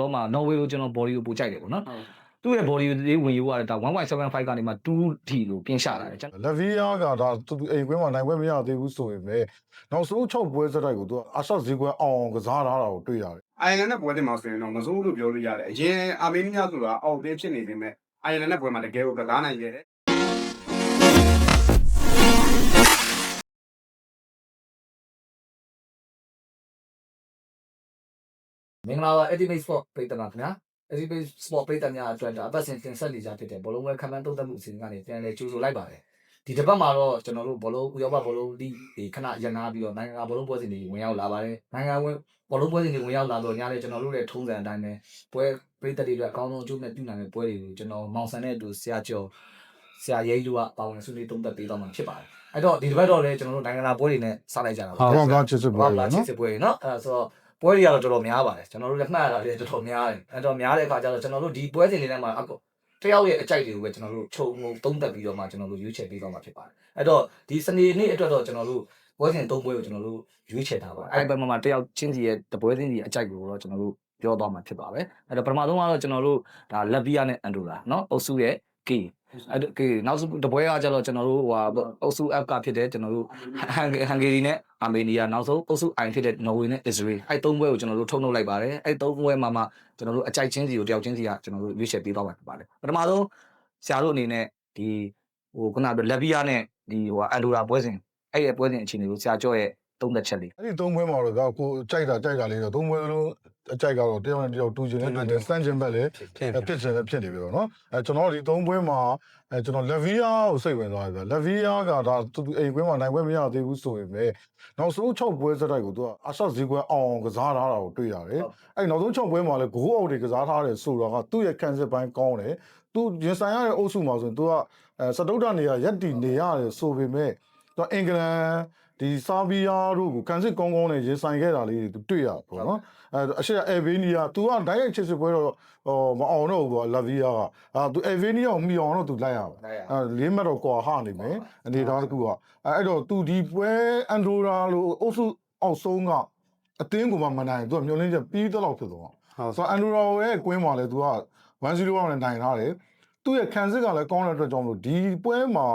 တော့မှ Norway ကိုကျွန်တော် body ကိုပိုကြိုက်တယ်ပေါ့နော်ဟုတ်သူ့ရဲ့ body လေးဝင်ယူရတယ်ဒါ1.75ကနေမှ2 t လို့ပြင်ရှာလာတယ်ကျွန်တော်လက်ဗီးယားကဒါသူအိမ်ကွင်းမှာနိုင်ပွဲမရသေးဘူးဆိုရင်ပဲနောက်ဆုံး6ပွဲစတိုက်ကိုသူကအာရှဈေးကွက်အောင်အောင်ကစားထားတာကိုတွေ့ရတယ်အိုင်ယာလန်နဲ့ပွဲတင်မှာဆိုရင်တော့မစိုးလို့ပြောလို့ရတယ်အရင်အာမေးနီးယားဆိုတာအောက်သေးဖြစ်နေပေမဲ့အိုင်ယာလန်နဲ့ပွဲမှာတကယ်ကိုကစားနိုင်ခဲ့တယ် မင်္ဂလာပါ Ultimate Sport ပိတ်တနာခင်ဗျာ Ultimate Sport ပိတ်တများအတွက်ဒါအပတ်စဉ်တင်ဆက်နေကြဖြစ်တဲ့ဘောလုံးဝဲခမန်းသုံးသပ်မှုအစီအစဉ်ကနေပြန်လည်ကြိုဆိုလိုက်ပါတယ်ဒီတစ်ပတ်မှာတော့ကျွန်တော်တို့ဘောလုံးဥရောပဘောလုံးလိဒီခဏရန်နာပြီးတော့နိုင်ငံဘောလုံးပွဲစဉ်တွေဝင်ရောက်လာပါတယ်နိုင်ငံဝင်ဘောလုံးပွဲစဉ်တွေဝင်ရောက်လာတော့ညနေကျွန်တော်တို့ရဲ့ထုံးစံအတိုင်းပဲပွဲပိတ်သက်တွေအတွက်အကောင်းဆုံးအကျိုးနဲ့ပြုနိုင်တဲ့ပွဲတွေကိုကျွန်တော်မောင်ဆန်နဲ့အတူဆရာကျော်ဆရာရဲတို့ကပါဝင်ဆွေးနွေးသုံးသပ်ပေးတော့မှာဖြစ်ပါတယ်အဲ့တော့ဒီတစ်ပတ်တော့လည်းကျွန်တော်တို့နိုင်ငံလာပွဲတွေနဲ့စလိုက်ကြတာပါဟုတ်ကဲ့ချစ်စစ်ပွဲဟုတ်လေလားချစ်နော်စစ်ပွဲတွေနော်အဲ့ဒါဆိုတော့ ပွဲတွေကတော့တော်တော်များပါတယ်ကျွန်တော်တို့လည်းမှတ်ရတာလည်းတော်တော်များတယ်အဲ့တော့များတဲ့အခါကျတော့ကျွန်တော်တို့ဒီပွဲစဉ်တွေထဲမှာအကောတယောက်ရဲ့အကြိုက်တွေကိုပဲကျွန်တော်တို့ခြုံငုံသုံးသပ်ပြီးတော့မှကျွန်တော်တို့ရွေးချယ်ပေးတော့မှာဖြစ်ပါတယ်အဲ့တော့ဒီစနေနေ့အတွက်တော့ကျွန်တော်တို့ပွဲစဉ်သုံးပွဲကိုကျွန်တော်တို့ရွေးချယ်ထားပါတယ်အဲ့ဘက်မှာတယောက်ချင်းစီရဲ့တပွဲစဉ်စီအကြိုက်ကိုတော့ကျွန်တော်တို့ပြောသွားမှာဖြစ်ပါပဲအဲ့တော့ပထမဆုံးကတော့ကျွန်တော်တို့ဒါလက်ဗီယာနဲ့အန်ဒိုလာနော်အုပ်စုရဲ့ကီ အဲ့ဒါကေနောက်ဆုံးတပွဲကကျတော့ကျွန်တော်တို့ဟိုဟာအုပ်စု F ကဖြစ်တဲ့ကျွန်တော်တို့ဟန်ဟန်ဂေရီနဲ့အာမေးနီးယားနောက်ဆုံးအုပ်စုအိုင်ဖြစ်တဲ့နော်ဝေနဲ့အစ္စရေးအဲ့သုံးပွဲကိုကျွန်တော်တို့ထုတ်နှုတ်လိုက်ပါတယ်အဲ့သုံးပွဲမှာမှကျွန်တော်တို့အကြိုက်ချင်းစီကိုတယောက်ချင်းစီကကျွန်တော်တို့ရွေးချယ်ပေးသွားမှာဖြစ်ပါတယ်ပထမဆုံးဆရာတို့အနေနဲ့ဒီဟိုခုနကလက်ဗီယာနဲ့ဒီဟိုအန်ဒိုရာပွဲစဉ်အဲ့ရဲ့ပွဲစဉ်အခြေအနေကိုဆရာကျော်ရဲ့ သုံးသက်ချက်လေးအဲ့ဒီသုံးပွဲမှာတော့ဒါကိုကြိုက်တာကြိုက်တာလေးတော့သုံးပွဲလုံးအကြိုက်ကတော့တယောက်နဲ့တယောက်တူချင်တဲ့တူတယ်စမ်းချင်ဘက်လေဖြစ်ဖြစ်ဖြစ်ချင်တယ်ဖြစ်နေပြီတော့နော်အဲကျွန်တော်ဒီသုံးပွဲမှာအဲကျွန်တော်လက်ဗီယာကိုစိတ်ဝင်သွားတယ်လက်ဗီယာကဒါသူအိမ်ကွင်းမှာနိုင်ပွဲမရသေးဘူးဆိုရင်ပဲနောက်ဆုံး6ပွဲစတိုက်ကိုသူကအာရှဈေးကွက်အောင်အောင်ကစားထားတာကိုတွေ့ရတယ်အဲ့နောက်ဆုံး6ပွဲမှာလည်းဂိုးအောက်တွေကစားထားတယ်ဆိုတော့ကသူ့ရဲ့ကန်စစ်ပိုင်းကောင်းတယ်သူရင်ဆိုင်ရတဲ့အုပ်စုမှာဆိုရင်သူကအဲစတုဒ္ဒနေရရက်တီနေရတယ်ဆိုပေမဲ့သူအင်္ဂလန် ဒီဆာဗီယာတို့ကိုကန်စစ်ကောင်းကောင်းနဲ့ရင်ဆိုင်ခဲ့တာလေးတွေသူတွေ့ရပေါ့နော် အဲအရှိအေဗေးနီးယား तू ကဓာတ်ရိုက်ချစ်စစ်ပွဲတော့ဟိုမအောင်တော့ဘူးကွာလာဗီယာကအာ तू အေဗေးနီးယားကိုမှီအောင်တော့ तू လိုက်ရပါ လိုက်ရ အဲလေးမှတ်တော့ကွာဟနေမယ်အနေသားတစ်ခုကအဲအဲ့တော့ तू ဒီပွဲအန်ဒိုရာလိုအုပ်စုအောက်ဆုံးကအတင်းကိုမှမနိုင် तू ကမျောလင်းချက်ပြီးတော့ဖြစ်သွား ဟုတ် ဆိုတော့အန်ဒိုရာရဲ့ကွင်းမှာလဲ तू က1-0လောက်နဲ့နိုင်ထားတယ်သူ့ရဲ့ခံစစ်ကလည်းကောင်းတဲ့အတွက်ကြောင့်မလို့ဒီပွဲမှာ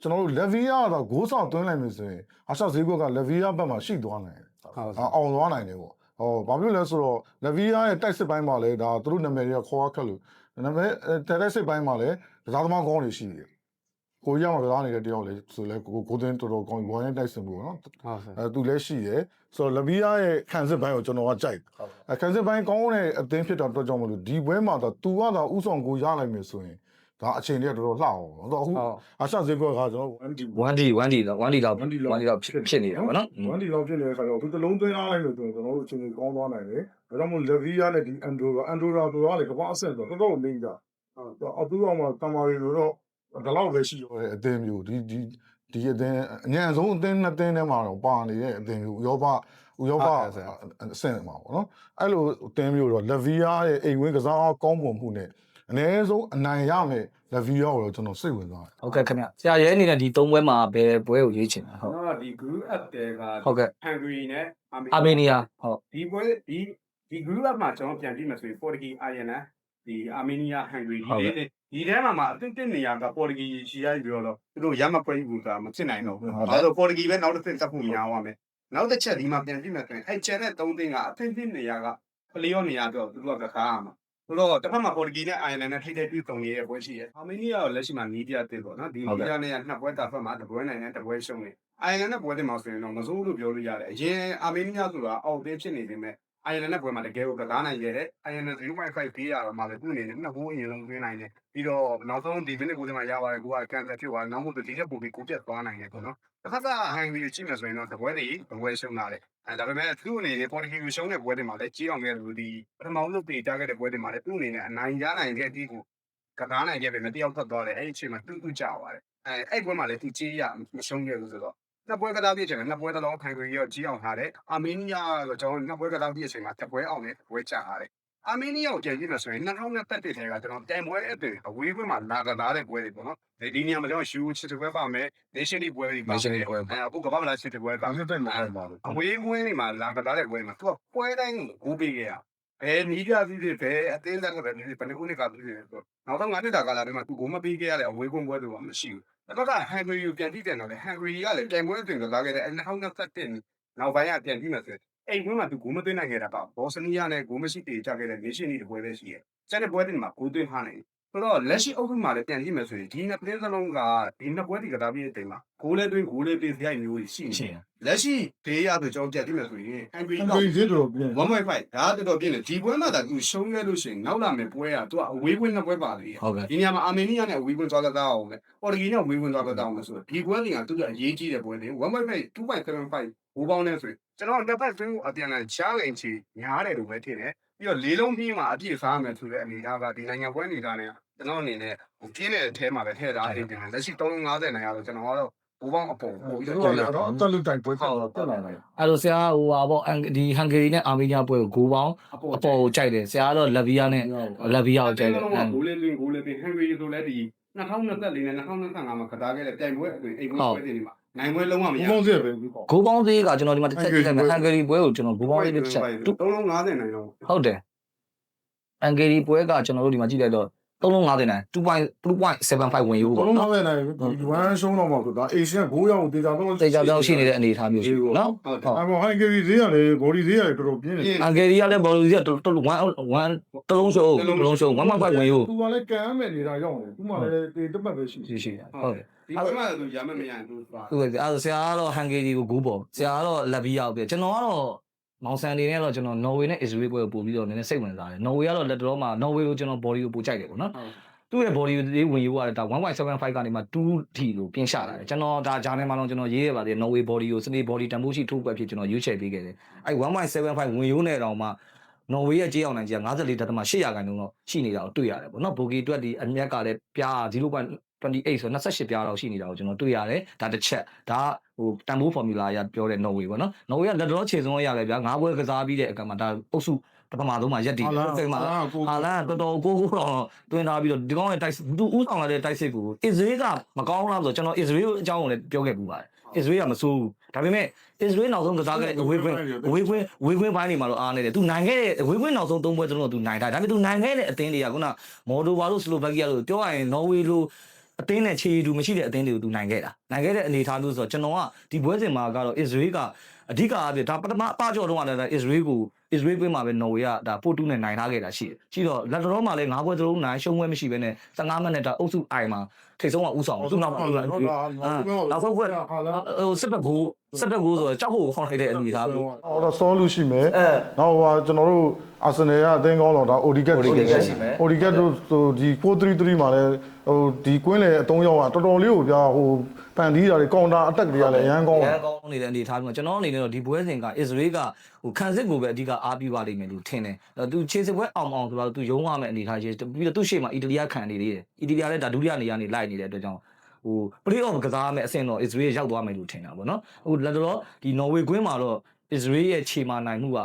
ကျွန်တော်တို့လက်ဗီယာကတော့ဂိုးဆောင်သွင်းလိုက်မယ်ဆိုရင်အာရှဈေးကွက်ကလက်ဗီယာဘက်မှာရှိသွားနိုင်တယ်ဟုတ်အာအောင်သွားနိုင်တယ်ပေါ့ဟောဘာဖြစ်လို့လဲဆိုတော့လဗီယာရဲ့တိုက်စစ်ပိုင်းမှာလည်းဒါသူတို့နာမည်တွေကခေါ်ရခက်လို့နာမည်အဲတိုက်စစ်ပိုင်းမှာလည်းကစားသမားကောင်းတွေရှိတယ်ကိုကြီးကမှကစားနေတဲ့တယောက်လေဆိုလဲကိုကိုတင်တော်တော်ကောင်းဝိုင်းနဲ့တိုက်စစ်မှုပေါ့နော်ဟုတ်ဆရာအဲသူလည်းရှိတယ်ဆိုတော့လဗီယာရဲ့ခံစစ်ပိုင်းကိုကျွန်တော်ကကြိုက်ဟုတ်အဲခံစစ်ပိုင်းကောင်းတဲ့အသင်းဖြစ်တာတော့ကြောင့်မလို့ဒီဘွဲမှာတော့သူကတော့ဥဆောင်ကိုရလိုက်မယ်ဆိုရင် ဒါအချိန်တွေကတော်တော်လှအောင်ပေါ့တော့အခုဟုတ်အာရှဈေးကွက်ကကျွန်တော် 1D 1D 1D တော့ 1D တော့ 1D လောက် 1D တော့ဖြစ်ဖြစ်နေတာပေါ့နော်ဝန်ဒီလောက်ဖြစ်နေတဲ့ခါကျတော့သူတစ်လုံးသွင်းအားလိုက်လို့ဆိုတော့ကျွန်တော်တို့အချိန်ကြီးကောင်းသွားနိုင်တယ်။ဒါကြောင့်မို့ Levia နဲ့ဒီ Andorra Andorra ဆိုတာလေကမ္ဘာအဆင့်ဆိုတော့တော်တော်လေးကြ။ဟုတ်တော့အတူအောင်မှာတမာရီလိုတော့ဒီလောက်ပဲရှိရောတဲ့အသင်းမျိုးဒီဒီဒီအသင်းအញ្ញံဆုံးအသင်းနှစ်သင်းထဲမှာတော့ပါနေတဲ့အသင်းမျိုးဥရောပဥရောပအဆင့်မှာပေါ့နော်။အဲ့လိုအသင်းမျိုးတော့ Levia ရဲ့အိမ်ဝင်းကစားကောင်းပုံမှုနဲ့ အနည်းဆုံးအနိုင်ရမယ် Levia ကိုတော့ကျွန်တော်စိတ်ဝင်စားတယ်ဟုတ်ကဲ့ခင်ဗျဆရာရဲအနေနဲ့ဒီသုံးပွဲမှာဘယ်ပွဲကိုရွေးချင်လဲဟုတ်တော့ဒီ group app တဲကဟုတ်ကဲ့ Hungary နဲ့အာမေးနီးယားဟုတ်ဒီပွဲဒီဒီ group app မှာကျွန်တော်ပြန်ကြည့်မယ်ဆိုရင် Portugal Ireland ဒီ Armenia Hungary ဒီလေးဒီထဲမှာမှာအသင့်တစ်နေရာက Portugal ရှိရပြီးတော့သူတို့ရမပွဲဘူးကမဖြစ်နိုင်တော့ဘူး။ဒါဆို Portugal ပဲနောက်တစ်သစ်တက်ဖို့များသွားမယ်။နောက်တစ်ချက်ဒီမှာပြန်ကြည့်မယ်ဆိုရင်အဲ့ကျန်တဲ့၃သင်းကအသင့်တစ်နေရာကပလီယောနေရာတော့သူတို့ကခါရမှာ။ ဆိုတော့တစ်ဖက်မှာ Portugal နဲ့ Ireland နဲ့ထိတဲ့တွေ့ဆုံနေတဲ့ပွဲရှိတယ်။ Armenia ကိုလက်ရှိမှာနီးပြတဲ့ပေါ့နော်။ဒီနီးပြနဲ့နှစ်ပွဲတာဖက်မှာတစ်ပွဲနိုင်နဲ့တစ်ပွဲရှုံးနေ။ Ireland နဲ့ပွဲတင်မှာဆိုရင်တော့မစိုးလို့ပြောလို့ရတယ်။အရင် Armenia ဆိုတာအောက်သေးဖြစ်နေပေမဲ့ အိုင်ယန်နဲ့ပွဲမှာတကယ်ကိုကစားနိုင်ခဲ့တယ်။အိုင်ယန်နဲ့0.5ပေးရတော့မှလည်းသူ့အနေနဲ့နှစ်ဘိုးအရင်ဆုံးသွင်းနိုင်တယ်။ပြီးတော့နောက်ဆုံးဒီမိနစ်ကိုဒီမှာရပါတယ်ကိုကကန်ဆယ်ဖြစ်သွားတယ်။နောက်မှဒီချက်ပို့ပြီးကိုပြတ်သွားနိုင်တယ်ပေါ့နော်။တစ်ခါကဟန်ဂရီကိုကြည့်မယ်ဆိုရင်တော့တပွဲတွေဘပွဲရှုံးလာတယ်။အဲဒါပေမဲ့သူ့အနေနဲ့ပေါ်တူဂီကိုရှုံးတဲ့ပွဲတွေမှာလည်းကြီးအောင်ခဲ့တယ်လို့ဒီပထမဆုံးတေတာခဲ့တဲ့ပွဲတွေမှာလည်းသူ့အနေနဲ့အနိုင်ရနိုင်တဲ့အတိကိုကစားနိုင်ခဲ့ပေမဲ့တယောက်ထွက်သွားတယ်။အဲ့ဒီအချိန်မှာသူ့သူ့ကြသွားတယ်။အဲအဲ့ပွဲမှာလည်းသူကြီးရမရှုံးခဲ့ဘူးဆိုတော့ နှစ်ပွဲကစားပြည့်ချိန်မှာနှစ်ပွဲတစ်လုံးခိုင်ခွေရောကြီးအောင်ထားတယ်။အာမေးနီးယားဆိုကျွန်တော်နှစ်ပွဲကစားပြည့်ချိန်မှာတစ်ပွဲအောင်နဲ့တစ်ပွဲကျထားတယ်။အာမေးနီးယားကိုပြန်ကြည့်မယ်ဆိုရင်2021ထဲကကျွန်တော်တိုင်ပွဲအပြင်အဝေးပွဲမှာလာကစားတဲ့ပွဲတွေပေါ့နော်။ဒီနေရာမှာကျွန်တော်ရှူချစ်တဲ့ပွဲပါမယ်။ Nation League ပွဲတွေပါ Nation League ပွဲပါအဲအခုကမ္ဘာ့မလားချစ်တဲ့ပွဲ။ပါဒါမျိုးတိုက်မှာအဲ့မှာလို့အဝေးပွဲတွေမှာလာကစားတဲ့ပွဲမှာသူကပွဲတိုင်းကိုဂိုးပေးခဲ့ရဘယ်နီးကြပြီးဖြစ်ဘယ်အတင်းသက်ပဲနေဘယ်နှစ်ခုနှစ်ကပြီးဖြစ်ဆိုနောက်တော့ငါးနှစ်တာကာလတွေမှာသူကိုမပေးခဲ့ရတဲ့အဝေးကွန်ပွဲတွေကမရှိဘူး တစ်ခါကဟန်ဂရီကိုပြန်ကြည့်တယ်တော့လေဟန်ဂရီကလည်းပြန်ပွဲတွင်ကစားခဲ့တဲ့2021နောက်ပိုင်းကပြန်ကြည့်မယ်ဆိုရင်အိမ်ကွင်းမှာသူကိုမသွင်းနိုင်ခဲ့တာကဘောစနီးယားနဲ့ကိုမရှိတေချခဲ့တဲ့ nation တွေပွဲပဲရှိရဲ့ကျန်တဲ့ပွဲတွေမှာကိုသွင်းထားနိုင် ဆိုတော့လက်ရှိအုပ်စုမှာလည်းပြန်ကြည့်မယ်ဆိုရင်ဒီနှစ်ပြင်းစလုံးကဒီနှစ်ပွဲဒီကစားပြီးတဲ့တိမ်မှာဂိုးလဲသွင်းဂိုးလဲပေးစရိုက်မျိုးရှိနေရှိတယ်တယ်လက်ရှိဒေးရဆိုကျွန်တော်ကြည့်မယ်ဆိုရင်ဟန်ဂရီအကင်္ဂလိပ်တော်တော်ပြင်1.5ဒါကတော်တော်ပြင်းတယ်ဒီပွဲမှာဒါသူရှုံးခဲ့လို့ရှိရင်နောက်လာမယ့်ပွဲကသူကအဝေးကွင်းနှစ်ပွဲပါလေဟုတ်ကဲ့ဒီနေရာမှာအာမေးနီးယားနဲ့အဝေးကွင်းသွားတော့အောင်လေပေါ်တူဂီနဲ့အဝေးကွင်းသွားတော့အောင်လို့ဆိုတော့ဒီပွဲတွေကသူကအရေးကြီးတဲ့ပွဲတွေ1.5 2.75ဘူပေါင်းနေဆိုရင်ကျွန်တော်တစ်ဖက်တွင်းကိုအပြန်အလှန် challenge ချီညားတယ်လို့ပဲထင်တယ် ပြီးတော့လေးလုံးပြီးမှအပြည့်စားမယ်ဆိုတဲ့အနေအထားကဒီနိုင်ငံပွဲအနေထားနဲ့ကျွန်တော်အနေနဲ့ဟိုပြင်းတဲ့အထဲမှာပဲထည့်ထားအပြင်တယ်လက်ရှိ350နိုင်ရတော့ကျွန်တော်ကတော့ဘူပေါင်းအပေါ်ပို့ပြီးသူတော့ကကျလည်းန်တာတော့တက်လူတိုင်ပွဲခေါ်တော့တက်လာတယ်အဲ့လိုဆရာဟိုဟာပေါ့အန်ဒီဟန်ဂေရီနဲ့အာမေးနီးယားပွဲကိုဂိုးပေါင်းအပေါ်အပေါ်ကိုကြိုက်တယ်ဆရာကတော့လက်ဗီးယားနဲ့လက်ဗီးယားကိုကြိုက်တယ်ဂိုးလေးသွင်းဂိုးလေးသွင်းဟန်ဂရီဆိုလည်းဒီ2024နဲ့2025မှာကစားခဲ့တဲ့ပြိုင်ပွဲအတွင်းအိမ်ပွဲပွဲတွေမှာ နိုင်ပွဲလုံးဝမရဘုံစရပဲပြီးပေါ့ဂိုးပေါင်းသေးကကျွန်တော်ဒီမှာတစ်ချက်ကြည့်လိုက်မယ်ဟန်ဂေရီပွဲကိုကျွန်တော်ဂိုးပေါင်းသေးတစ်ချက်တူ350နိုင်တော့ဟုတ်တယ်အန်ဂေရီပွဲကကျွန်တော်တို့ဒီမှာကြည့်လိုက်တော့ 350နိုင်2.2.75ဝင်ယူဘုံပေါ့လုံးနော်ထားတဲ့နိုင်ဒီဝမ်းရှုံးတော့မှဆိုတာအေရှန်9ရောက်ဒေတာတော့တေချာပြောင်းရှိနေတဲ့အနေအထားမျိုးရှိနော်ဟုတ်တယ်အမေဟန်ဂရီဈေးရတယ်ဘော်ဒီဈေးရတယ်တော်တော်ပြင်းတယ်အန်ဂေရီကလည်းဘောလုံးကြီးက1 1တလုံးရှုံးတလုံးရှုံး1.5ဝင်ယူသူကလည်းကမ်းမဲ့နေတာရောက်တယ်သူမှလည်းတေတက်မှတ်ပဲရှိရှိရှိဟုတ်တယ်ဒီပွဲမှာသူရမမရရင်သူပါဟုတ်ကဲ့အဲ့ဒါဆရာကတော့ဟန်ဂေရီကိုဂိုးပေါ်ဆရာကတော့လက်ဗီးယာကိုပြကျွန်တော်ကတော့ မောင်ဆန်နေနဲ့တော့ကျွန်တော်နော်ဝေနဲ့အစ္စရေးပွဲကိုပို့ပြီးတော့နည်းနည်းစိတ်ဝင်စားတယ်နော်ဝေကတော့လက်တော်မှာနော်ဝေကိုကျွန်တော် body ကိုပို့ကြိုက်တယ်ပေါ့နော်သူ့ရဲ့ body လေးဝင်ယူရတယ်ဒါ1.75ကနေမှ2ထီလို့ပြင်ရှာလာတယ်ကျွန်တော်ဒါဂျာနယ်မှာတော့ကျွန်တော်ရေးရပါတယ်နော်ဝေ body ကိုစနေ body တန်ဖိုးရှိထိုးပွဲဖြစ်ကျွန်တော်ရွေးချယ်ပေးခဲ့တယ်အဲ့1.75ဝင်ယူနေတော့မှနော်ဝေရဲ့ကြေးအောင်နိုင်ကြီးက54.8ရာခိုင်နှုန်းတော့ရှိနေတာကိုတွေ့ရတယ်ပေါ့နော်ဘိုဂီတွက်ဒီအမြက်ကလည်းပြား 0.28ဆို28ပြားတော့ရှိနေတာကိုကျွန်တော်တွေ့ရတယ်ဒါတစ်ချက်ဒါဟိုတန်ဖိုး formula အရပြောတဲ့ Norway ပေါ့နော် Norway ကလက်တော်ခြေစုံရရတယ်ဗျာငါးပွဲကစားပြီးတဲ့အခါမှာဒါအုပ်စုပထမဆုံးမှာရက်တည်တယ်စိတ်မှာကိုဟာလာတော်တော်ကိုကိုတော့တွင်ထားပြီးတော့ဒီကောင်းရဲ့တိုက်သူဥဆောင်လာတဲ့တိုက်စစ်ကိုအစ္စရေးကမကောင်းလားဆိုတော့ကျွန်တော်အစ္စရေးအကြောင်းကိုလည်းပြောခဲ့ပူပါတယ်အစ္စရေးကမဆိုးဘူးဒါပေမဲ့အစ္စရေးနောက်ဆုံးကစားခဲ့တဲ့အဝေးခွင်းအဝေးခွင်းအဝေးခွင်းပိုင်းတွေမှာတော့အားနေတယ်သူနိုင်ခဲ့တဲ့အဝေးခွင်းနောက်ဆုံးသုံးပွဲကျွန်တော်သူနိုင်တာဒါပေမဲ့သူနိုင်ခဲ့တဲ့အသင်းတွေကခုနမော်ဒိုဗာလို့စလိုဗက်ကီးယားလို့ပြောရရင်နော်ဝေလို့ အသင်းနဲ့ခြေတူမရှိတဲ့အသင်းတွေကိုသူနိုင်ခဲ့တာနိုင်ခဲ့တဲ့အနေအထားမျိုးဆိုတော့ကျွန်တော်ကဒီပွဲစဉ်မှာကတော့အစ္စရေးကအဓိကအပြဒါပထမအပကြော်တော့ကလည်းအစ္စရေးကို အစ္စရေးကွင်းမှာပဲနော်ဝေကဒါပိုတူနဲ့နိုင်ထားခဲ့တာရှိတယ်ရှိတော့လက်တော်မှာလည်း၅ပွဲသလုံးနိုင်ရှုံးပွဲမရှိဘဲနဲ့15မိနစ်တာအုပ်စုအိုင်မှာထိတ်ဆုံးကဥဆောင်သူ့နောက်မှာဟုတ်ဟလားဟုတ်လားနောက်ဆုံးကွက်ဟာလားိုစစ်ဘက်ကိုစစ်ဘက်ကိုဆိုတော့ကြောက်ဖို့ခေါင်းလိုက်တဲ့အနေအထားမျိုးအော်တော့ဆောလူရှိမယ်အဲနောက်ဟိုကျွန်တော်တို့အာဆင်နယ်ကအသင်းကောင်းတော့ဒါ Odicat Odicat ရှိမယ် Odicat တို့ဆိုဒီ433မှာလည်းဟိုဒီကွင်းလေအတုံးရောက်ကတော်တော်လေးကိုပြဟိုဖန်တီးတာတွေကောင်တာအတက်တွေကလည်းအရန်ကောင်းရတယ်န်ကောင်းနေတဲ့အနေအထားမျိုးကျွန်တော်အနေနဲ့တော့ဒီပွဲစဉ်ကအစ္စရေးကဟိုခံစစ်ကိုပဲအဓိကအားပြုပါလိမ့်မယ်လို့ထင်တယ်အဲသူခြေစစ်ပွဲအောင်အောင်ဆိုတော့သူရုံးရမယ့်အနေအထားချင်းပြီးတော့သူ့ရှေ့မှာအီတလီကခံနေသေးတယ်အီတလီကလည်းဒါဒုတိယနေရာနေလိုက်နေတဲ့အတွက်ကြောင့်ဟို play off ကစားရမယ့်အဆင့်တော့ Israel ရောက်သွားမယ်လို့ထင်တာပေါ့နော်ဟိုလက်တော့ဒီ Norway ကွင်းမှာတော့ Israel ရဲ့ခြေမာနိုင်မှုက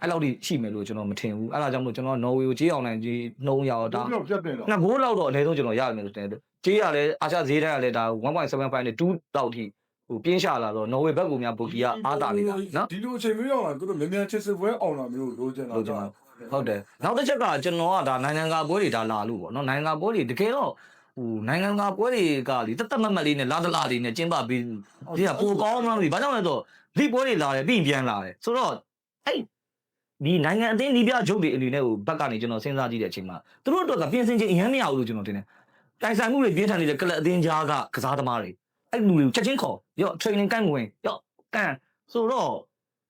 အဲ့လောက်ထိရှိမယ်လို့ကျွန်တော်မထင်ဘူးအဲ့ဒါကြောင့်မို့ကျွန်တော် Norway ကိုကြေးအောင်နိုင်ကြီးနှုံးရအောင်ဒါတော့ပြတ်တယ်တော့ငါဘိုးလောက်တော့အနည်းဆုံးကျွန်တော်ရရမယ်လို့ထင်တယ်ကြေးရလဲအာရှဈေးတိုင်းကလည်းဒါ1.75နဲ့2တောက်ထိ ဟိုပြင်းရှာလာတော့ Norway ဘက်ကူများဘူကီကအားတာနေတာနော်ဒီလိုအချိန်မျိုးရောက်လာသူတို့မြန်မြန်ချစ်စစ်ပွဲအောင်လာမျိုးလိုချင်တာလို့ကျွန်တော်ဟုတ်တယ်နောက်တစ်ချက်ကကျွန်တော်ကဒါနိုင်ငံကာပွဲတွေဒါလာလို့ပေါ့နော်နိုင်ငံကာပွဲတွေတကယ်တော့ဟိုနိုင်ငံကာပွဲတွေကလေတသက်မတ်မတ်လေးနဲ့လာတလာလေးနဲ့ကျင်းပပြီးဒီကပိုကောင်းမှမသိဘာကြောင့်လဲဆိုတော့လိပွဲတွေလာတယ်ပြီးပြန်လာတယ်ဆိုတော့အဲ့ဒီနိုင်ငံအသင်းဒီပြချုပ်တွေအနေနဲ့ဟိုဘက်ကနေကျွန်တော်စဉ်းစားကြည့်တဲ့အချိန်မှာသူတို့အတွက်ကပြင်ဆင်ခြင်းအရင်မရဘူးလို့ကျွန်တော်ထင်တယ်တိုင်ဆိုင်မှုတွေပြင်းထန်နေတဲ့ကလပ်အသင်းကြားကကစားသမားတွေ အဲ့လူတွေကိုချက်ချင်းခေါ်ရော့ training ကန့်ဝင်ရော့ကန်ဆိုတော့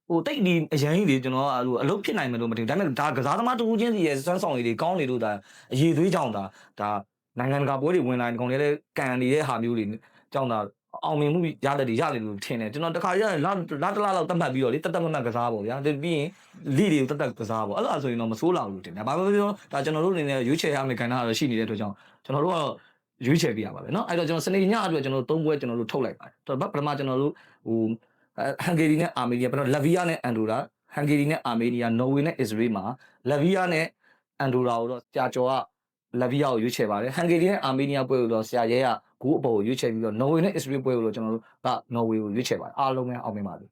ဟိုတိတ်ဒီအရင်ကြီးတွေကျွန်တော်ကအဲ့လိုအလုပ်ဖြစ်နိုင်မယ်လို့မထင်ဘူးဒါပေမဲ့ဒါကစားသမားတူဦးချင်းစီရဲ့စွမ်းဆောင်ရည်တွေကောင်းနေလို့ဒါအရေးသွေးကြောင်ဒါဒါနိုင်ငံတကာပွဲတွေဝင်လာရင်ကောင်လေးကန်နေတဲ့ဟာမျိုးတွေကြောင်ဒါအောင်မြင်မှုရတဲ့တွေရတယ်လို့ထင်တယ်ကျွန်တော်တခါရလာလာတလားလောက်တတ်မှတ်ပြီးတော့လေတက်တက်မတ်မတ်ကစားပေါ့ဗျာပြီးရင်လိတွေကိုတက်တက်ကစားပေါ့အဲ့လိုဆိုရင်တော့မဆိုးလောက်ဘူးထင်တယ်ဘာပဲပြောဒါကျွန်တော်တို့အနေနဲ့ရွေးချယ်ရမယ့်ကဏ္ဍကတော့ရှိနေတဲ့အတွက်ကြောင့်ကျွန်တော်တို့ကတော့ ရွေးချယ်ပြရပါပဲเนาะအဲ့တော့ကျွန်တော်စနေညအတွက်ကျွန်တော်တို့၃ပွဲကျွန်တော်တို့ထုတ်လိုက်ပါတယ်တော့ပထမကျွန်တော်တို့ဟို ဟန်ဂေရီနဲ့အာမေးနီးယားပြီးတော့လက်ဗီယာနဲ့အန်ဒိုရာဟန်ဂေရီနဲ့အာမေးနီးယားနော်ဝေနဲ့အစ္စရေးမှာလက်ဗီယာနဲ့အန်ဒိုရာကိုတော့ကြာကျော်ကလက်ဗီယာကိုရွေးချယ်ပါတယ်ဟန်ဂေရီနဲ့အာမေးနီးယားပွဲကိုတော့ဆရာရဲကဂိုးအပေါ်ကိုရွေးချယ်ပြီးတော့နော်ဝေနဲ့အစ္စရေးပွဲကိုတော့ကျွန်တော်တို့ကနော်ဝေကိုရွေးချယ်ပါတယ်အားလုံးပဲအောင်မြင်ပါပြီ